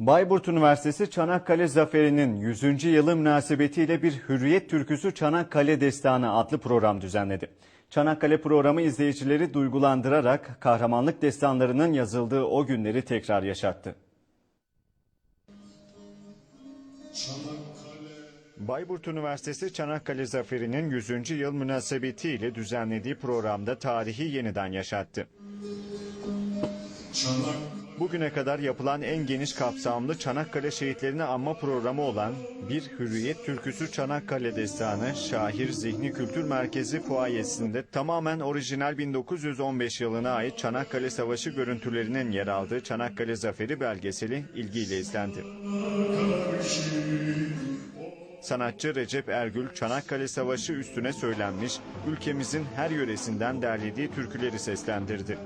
Bayburt Üniversitesi Çanakkale Zaferi'nin 100. yılı münasebetiyle bir Hürriyet Türküsü Çanakkale Destanı adlı program düzenledi. Çanakkale programı izleyicileri duygulandırarak kahramanlık destanlarının yazıldığı o günleri tekrar yaşattı. Bayburt Üniversitesi Çanakkale Zaferi'nin 100. yıl münasebetiyle düzenlediği programda tarihi yeniden yaşattı. Bugüne kadar yapılan en geniş kapsamlı Çanakkale şehitlerini anma programı olan bir Hürriyet Türküsü Çanakkale Destanı Şahir Zihni Kültür Merkezi fuayesinde tamamen orijinal 1915 yılına ait Çanakkale Savaşı görüntülerinin yer aldığı Çanakkale Zaferi belgeseli ilgiyle izlendi. Sanatçı Recep Ergül Çanakkale Savaşı üstüne söylenmiş, ülkemizin her yöresinden derlediği türküleri seslendirdi.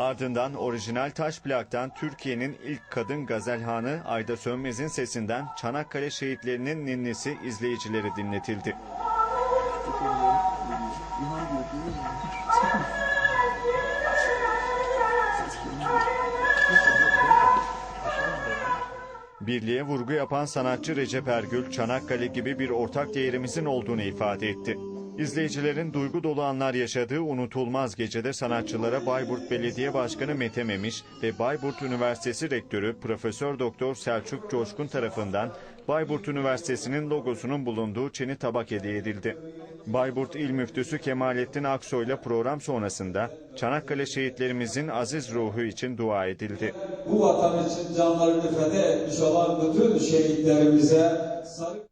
Ardından orijinal taş plaktan Türkiye'nin ilk kadın gazelhanı Ayda Sönmez'in sesinden Çanakkale şehitlerinin ninnisi izleyicilere dinletildi. Birliğe vurgu yapan sanatçı Recep Ergül, Çanakkale gibi bir ortak değerimizin olduğunu ifade etti. İzleyicilerin duygu dolu anlar yaşadığı unutulmaz gecede sanatçılara Bayburt Belediye Başkanı Mete Memiş ve Bayburt Üniversitesi Rektörü Profesör Doktor Selçuk Coşkun tarafından Bayburt Üniversitesi'nin logosunun bulunduğu çeni tabak hediye edildi. Bayburt İl Müftüsü Kemalettin Aksoy ile program sonrasında Çanakkale şehitlerimizin aziz ruhu için dua edildi. bu vatan için canlarını feda etmiş olan bütün şehitlerimize sarı